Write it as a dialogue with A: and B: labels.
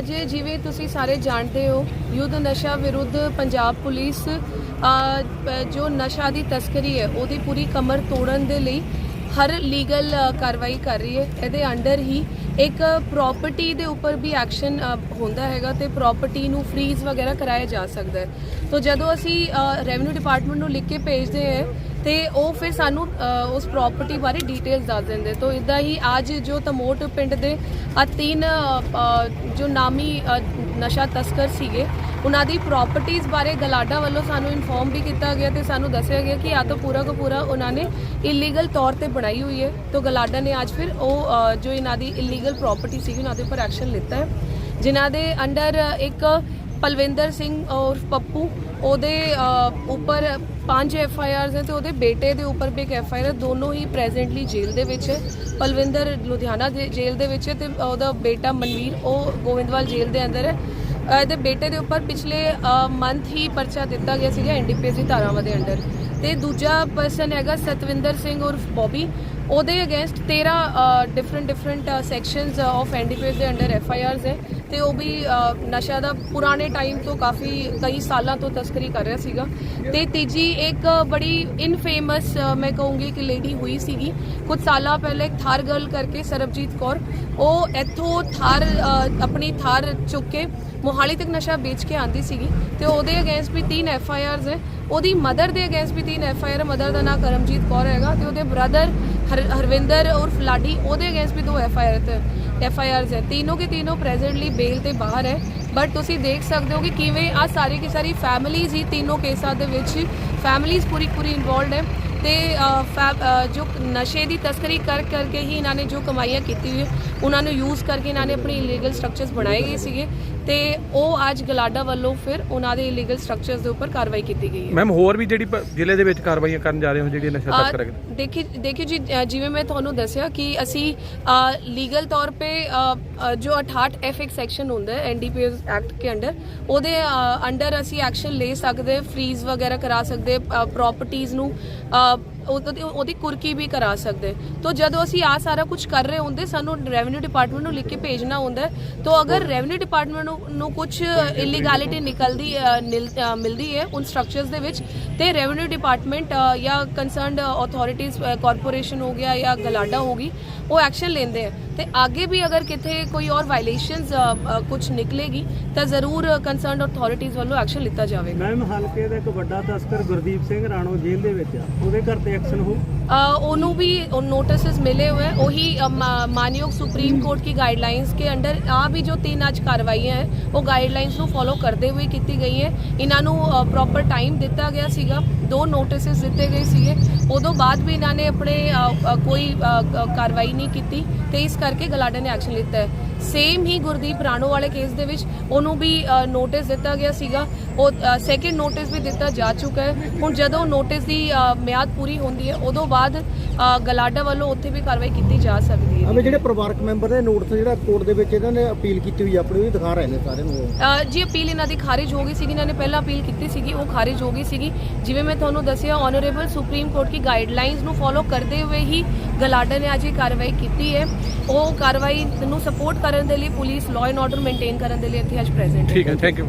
A: ਅੱਜ ਜਿਵੇਂ ਤੁਸੀਂ ਸਾਰੇ ਜਾਣਦੇ ਹੋ, ਯੁੱਧ ਨਸ਼ਾ ਵਿਰੁੱਧ ਪੰਜਾਬ ਪੁਲਿਸ ਜੋ ਨਸ਼ਾ ਦੀ ਤਸਕਰੀ ਹੈ, ਉਹਦੀ ਪੂਰੀ ਕਮਰ ਤੋੜਨ ਦੇ ਲਈ ਹਰ ਲੀਗਲ ਕਾਰਵਾਈ ਕਰ ਰਹੀ ਹੈ। ਇਹਦੇ ਅੰਡਰ ਹੀ ਇੱਕ ਪ੍ਰਾਪਰਟੀ ਦੇ ਉੱਪਰ ਵੀ ਐਕਸ਼ਨ ਹੁੰਦਾ ਹੈਗਾ ਤੇ ਪ੍ਰਾਪਰਟੀ ਨੂੰ ਫ੍ਰੀਜ਼ ਵਗੈਰਾ ਕਰਾਇਆ ਜਾ ਸਕਦਾ ਹੈ। ਤੋਂ ਜਦੋਂ ਅਸੀਂ ਰੈਵਨਿਊ ਡਿਪਾਰਟਮੈਂਟ ਨੂੰ ਲਿਖ ਕੇ ਭੇਜਦੇ ਹਾਂ ਤੇ ਉਹ ਫਿਰ ਸਾਨੂੰ ਉਸ ਪ੍ਰਾਪਰਟੀ ਬਾਰੇ ਡਿਟੇਲਸ ਦੱਸ ਦਿੰਦੇ। ਤੋਂ ਇਦਾਂ ਹੀ ਅੱਜ ਜੋ ਤਮੋਟ ਪਿੰਡ ਦੇ ਆ ਤਿੰਨ ਜੋ ਨਾਮੀ ਨਸ਼ਾ ਤਸਕਰ ਸੀਗੇ, ਉਹਨਾਂ ਦੀ ਪ੍ਰਾਪਰਟੀਆਂ ਬਾਰੇ ਗਲਾਡਾ ਵੱਲੋਂ ਸਾਨੂੰ ਇਨਫੋਰਮ ਵੀ ਕੀਤਾ ਗਿਆ ਤੇ ਸਾਨੂੰ ਦੱਸਿਆ ਗਿਆ ਕਿ ਆ ਤਾਂ ਪੂਰਾ ਕੋ ਪੂਰਾ ਉਹਨਾਂ ਨੇ ਇਲੀਗਲ ਤੌਰ ਤੇ ਬਣਾਈ ਹੋਈ ਹੈ। ਤੋਂ ਗਲਾਡਾ ਨੇ ਅੱਜ ਫਿਰ ਉਹ ਜੋ ਇਹਨਾਂ ਦੀ ਇਲੀਗਲ ਪ੍ਰਾਪਰਟੀ ਸੀਗੀ, ਉਹਨਾਂ ਦੇ ਉੱਪਰ ਐਕਸ਼ਨ ਲਿੱਤਾ ਹੈ। ਜਿਨ੍ਹਾਂ ਦੇ ਅੰਡਰ ਇੱਕ ਪਲਵਿੰਦਰ ਸਿੰਘ ਔਰ ਪੱਪੂ, ਉਹਦੇ ਉੱਪਰ ਪੰਜ ਐਫ ਆਈ ਆਰਸ ਹੈ ਤੇ ਉਹਦੇ ਬੇਟੇ ਦੇ ਉੱਪਰ ਵੀ ਇੱਕ ਐਫ ਆਈ ਆਰ ਦੋਨੋਂ ਹੀ ਪ੍ਰੈਜ਼ੈਂਟਲੀ ਜੇਲ੍ਹ ਦੇ ਵਿੱਚ ਹੈ। ਪਲਵਿੰਦਰ ਲੁਧਿਆਣਾ ਦੇ ਜੇਲ੍ਹ ਦੇ ਵਿੱਚ ਹੈ ਤੇ ਉਹਦਾ ਬੇਟਾ ਮਨਵੀਰ, ਉਹ ਗੋਇੰਦਵਾਲ ਜੇਲ੍ਹ ਦੇ ਅੰਦਰ ਹੈ। ਇਹਦੇ ਬੇਟੇ ਦੇ ਉੱਪਰ ਪਿਛਲੇ ਮੰਥ ਹੀ ਪਰਚਾ ਦਿੱਤਾ ਗਿਆ ਸੀਗਾ ਐਨਡੀਪੀਐਸ ਦੀ ਧਾਰਾਵਾਂ ਦੇ ਅੰਡਰ। ਤੇ ਦੂਜਾ ਪਰਸਨ ਹੈਗਾ ਸਤਵਿੰਦਰ ਸਿੰਘ ਉਰਫ ਬੋਬੀ ਉਹਦੇ against 13 different different sections of NDPS ਦੇ ਅੰਡਰ ਐਫ ਆਈ ਆਰਸ ਹੈ। ਤੇ ਉਹ ਵੀ ਨਸ਼ਾ ਦਾ ਪੁਰਾਣੇ ਟਾਈਮ ਤੋਂ ਕਾਫੀ, ਕਈ ਸਾਲਾਂ ਤੋਂ ਤਸਕਰੀ ਕਰ ਰਿਹਾ ਸੀਗਾ। ਤੇ ਤੀਜੀ ਇੱਕ ਬੜੀ ਇਨਫੇਮਸ ਮੈਂ ਕਹੂੰਗੀ ਕਿ ਲੇਡੀ ਹੋਈ ਸੀਗੀ। ਕੁਝ ਸਾਲਾਂ ਪਹਿਲੇ ਇੱਕ ਥਾਰ ਗਰਲ ਕਰਕੇ ਸਰਬਜੀਤ ਕੌਰ, ਉਹ ਇੱਥੋਂ ਥਾਰ ਆਪਣੀ ਥਾਰ ਚੁੱਕ ਕੇ ਮੋਹਾਲੀ ਤੱਕ ਨਸ਼ਾ ਵੇਚ ਕੇ ਆਂਦੀ ਸੀਗੀ। ਤੇ ਉਹਦੇ ਅਗੇਂਸਟ ਵੀ ਤਿੰਨ ਐਫ ਆਈ ਆਰਸ ਹੈ। ਉਹਦੀ ਮਦਰ ਦੇ ਅਗੇਂਸਟ ਵੀ ਤਿੰਨ ਐਫ ਆਈ ਆਰ ਮਦਰ ਦਾ ਨਾਮ ਕਰਮਜੀਤ ਕੌਰ ਹੈਗਾ। ਤੇ ਉਹਦੇ ਬ੍ਰਦਰ ਹਰਵਿੰਦਰ ਉਰਫ ਲਾਡੀ ਉਹਦੇ ਅਗੇਂਸਟ ਵੀ ਦੋ ਐਫ ਆਈ ਆਰ ਤੇ ਐਫ ਆਈ ਆਰਸ ਹੈ तीनों के तीनों प्रेजेंटली बेल ਤੇ ਬਾਹਰ ਹੈ ਬਟ ਤੁਸੀਂ ਦੇਖ ਸਕਦੇ ਹੋ ਕਿ ਕਿਵੇਂ ਆ ਸਾਰੀ ਕੀ ਸਾਰੀ ਫੈਮਿਲੀਜ਼ ਹੀ ਤਿੰਨੋਂ ਕੇਸਾਂ ਦੇ ਵਿੱਚ ਫੈਮਿਲੀਜ਼ ਪੂਰੀ ਪੂਰੀ ਇਨਵੋਲਡ ਹੈ ਤੇ ਅ, ਫੈ- ਅ, ਜੋ ਨਸ਼ੇ ਦੀ ਤਸਕਰੀ ਕਰ ਕਰਕੇ ਹੀ ਇਹਨਾਂ ਨੇ ਜੋ ਕਮਾਈਆਂ ਕੀਤੀ ਹੋਈ ਹੈ, ਉਹਨਾਂ ਨੂੰ ਯੂਜ਼ ਕਰਕੇ ਇਹਨਾਂ ਨੇ ਆਪਣੀ ਇਲੀਗਲ ਸਟਰਕਚਰਸ ਬਣਾਏ ਗਏ ਸੀਗੇ ਤੇ ਉਹ ਅੱਜ ਗਲਾਡਾ ਵੱਲੋਂ ਫਿਰ ਉਹਨਾਂ ਦੇ ਇਲੀਗਲ ਸਟਰਕਚਰਸ ਦੇ ਉੱਪਰ ਕਾਰਵਾਈ ਕੀਤੀ ਗਈ ਹੈ।
B: ਮੈਮ ਹੋਰ ਵੀ ਜਿਹੜੀ ਪ- ਜ਼ਿਲ੍ਹੇ ਦੇ ਵਿੱਚ ਕਾਰਵਾਈਆਂ ਕਰਨ ਜਾ ਰਹੇ ਹੋ ਜਿਹੜੀ ਨਸ਼ਾ ਤਸਕਰ ਹੈ
A: ਦੇਖੀ ਦੇਖਿਓ ਜੀ ਜਿਵੇਂ ਮੈਂ ਤੁਹਾਨੂੰ ਦੱਸਿਆ ਕਿ ਅਸੀਂ ਲੀਗਲ ਤੌਰ ਤੇ ਜੋ 68 ਐਫ ਇੱਕ ਸੈਕਸ਼ਨ ਹੁੰਦਾ ਹੈ ਐਨਡੀਪੀਐਸ ਐਕਟ ਕੇ ਅੰਡਰ ਉਹਦੇ ਅੰਡਰ ਅਸੀਂ ਐਕਸ਼ਨ ਲੈ ਸਕਦੇ ਫ੍ਰੀਜ਼ ਵਗੈਰਾ ਕਰਾ ਸਕਦੇ ਪ੍ਰਾਪਰਟੀਆਂ ਨੂੰ ਉਹਦੀ ਉਹਦੀ ਕੁਰਕੀ ਵੀ ਕਰਾ ਸਕਦੇ। ਤੋ ਜਦੋਂ ਅਸੀਂ ਆ ਸਾਰਾ ਕੁਝ ਕਰ ਰਹੇ ਹੁੰਦੇ ਸਾਨੂੰ ਰੈਵਨਿਊ ਡਿਪਾਰਟਮੈਂਟ ਨੂੰ ਲਿਖ ਕੇ ਭੇਜਣਾ ਹੁੰਦਾ ਹੈ। ਅਗਰ ਰੈਵਨਿਊ ਡਿਪਾਰਟਮੈਂਟ ਨੂੰ ਨੂੰ ਕੁਝ ਇਲੀਗੈਲਿਟੀ ਨਿਕਲਦੀ ਅ, ਮਿਲਦੀ ਹੈ ਉਨ ਸਟਰਕਚਰਸ ਦੇ ਵਿੱਚ ਤੇ ਰੈਵਨਿਊ ਡਿਪਾਰਟਮੈਂਟ ਜਾਂ ਕੰਸਰਨਡ ਅਥਾਰਟੀਆਂ ਕਾਰਪੋਰੇਸ਼ਨ ਹੋ ਗਿਆ ਜਾਂ ਗਲਾਡਾ ਹੋਗੀ ਉਹ ਐਕਸ਼ਨ ਲੈਂਦੇ ਆ ਤੇ ਅੱਗੇ ਵੀ ਅਗਰ ਕਿਤੇ ਕੋਈ ਔਰ ਵਾਇਲੇਸ਼ਨਸ ਕੁਝ ਨਿਕਲੇਗੀ ਤਾਂ ਜ਼ਰੂਰ ਕੰਸਰਨਡ ਅਥਾਰਟੀਆਂ ਵੱਲੋਂ ਐਕਸ਼ਨ ਲਿੱਤਾ ਜਾਵੇਗਾ।
C: ਮੈਮ ਹਲਕੇ ਦਾ ਇੱਕ ਵੱਡਾ ਤਸਕਰ ਗੁਰਦੀਪ ਸਿੰਘ ਰਾਣੋ ਜੇਲ੍ਹ ਦੇ ਵਿੱਚ ਆ। ਉਹਦੇ ਘਰ ਤੇ ਐਕਸ਼ਨ ਹੋ
A: ਅ, ਉਹਨੂੰ ਵੀ ਨੋਟਿਸਸ ਮਿਲੇ हुए हैं वही अ, मा- मानयोग सुप्रीम कोर्ट की गाइडलाइंस के ਅੰਡਰ ਆ ਵੀ ਜੋ ਤਿੰਨ ਅੱਜ ਕਾਰਵਾਈਆਂ ਹੈ ਉਹ ਗਾਈਡਲਾਈਨਸ ਨੂੰ ਫੋਲੋ ਕਰਦੇ ਹੋਏ ਕੀਤੀ ਗਈ ਹੈ ਇਹਨਾਂ ਨੂੰ ਪ੍ਰੋਪਰ ਟਾਈਮ ਦਿੱਤਾ ਗਿਆ ਸੀਗਾ ਦੋ ਨੋਟਿਸਸ ਦਿੱਤੇ ਗਏ ਸੀਗੇ। ਉਦੋਂ ਬਾਅਦ ਵੀ ਇਹਨਾਂ ਨੇ ਆਪਣੇ ਕੋਈ ਕਾਰਵਾਈ ਨਹੀਂ ਕੀਤੀ ਤੇ ਇਸ ਕਰਕੇ ਗਲਾਡਾ ਨੇ ਐਕਸ਼ਨ ਲਿੱਤਾ ਹੈ। ਸੇਮ ਹੀ ਗੁਰਦੀਪ ਰਾਣੋ ਵਾਲੇ ਕੇਸ ਦੇ ਵਿੱਚ ਉਹਨੂੰ ਵੀ ਨੋਟਿਸ ਦਿੱਤਾ ਗਿਆ ਸੀਗਾ। ਉਹ ਸੈਕਿੰਡ ਨੋਟਿਸ ਵੀ ਦਿੱਤਾ ਜਾ ਚੁੱਕਾ ਹੈ। ਹੁਣ ਜਦੋਂ ਨੋਟਿਸ ਦੀ ਮਿਆਦ ਪੂਰੀ ਹੁੰਦੀ ਹੈ, ਉਦੋਂ ਬਾਅਦ ਗਲਾਡਾ ਵੱਲੋਂ ਉੱਥੇ ਵੀ ਕਾਰਵਾਈ ਕੀਤੀ ਜਾ ਸਕਦੀ ਹੈ।
D: ਅਬੇ ਜਿਹੜੇ ਪਰਿਵਾਰਕ ਮੈਂਬਰ ਨੇ ਨੋਟਿਸ ਜਿਹੜਾ ਕੋਰਟ ਦੇ ਵਿੱਚ ਇਹਨਾਂ ਨੇ ਅਪੀਲ ਕੀਤੀ ਹੋਈ ਆਪਣੀ ਉਹ ਵੀ ਦਿਖਾ ਰਹੇ ਨੇ ਸਾਰਿਆਂ ਨੂੰ।
A: ਅ, ਜੀ ਅਪੀਲ ਇਹਨਾਂ ਦੀ ਖਾਰਿਜ ਹੋ ਗਈ ਸੀਗੀ ਇਹਨਾਂ ਨੇ ਪਹਿਲਾਂ ਅਪੀਲ ਕੀਤੀ ਸੀਗੀ ਉਹ ਖਾਰਿਜ ਹੋ ਗਈ ਸੀਗੀ। ਜਿਵੇਂ ਮੈਂ ਤੁਹਾਨੂੰ ਦੱਸਿਆ ਆਨਰੇਬਲ ਸੁਪਰੀਮ ਕੋਰਟ ਦੀ ਗਾਈਡਲਾਈਨਸ ਨੂੰ ਫੋਲੋ ਕਰਦੇ ਹੋਏ ਹੀ ਗਲਾਡਾ ਨੇ ਅੱਜ ਇਹ ਕਾਰਵਾਈ ਕੀਤੀ ਹੈ। ਉਹ ਕਾਰਵਾਈ ਨੂੰ ਸਪੋਰਟ ਕਰਨ ਦੇ ਲਈ police law and order maintain ਕਰਨ ਦੇ ਲਈ ਇੱਥੇ ਅੱਜ ਪ੍ਰੈਜ਼ੈਂਟ ਹੈ।
B: ਠੀਕ ਹੈ ਥੈਂਕ ਯੂ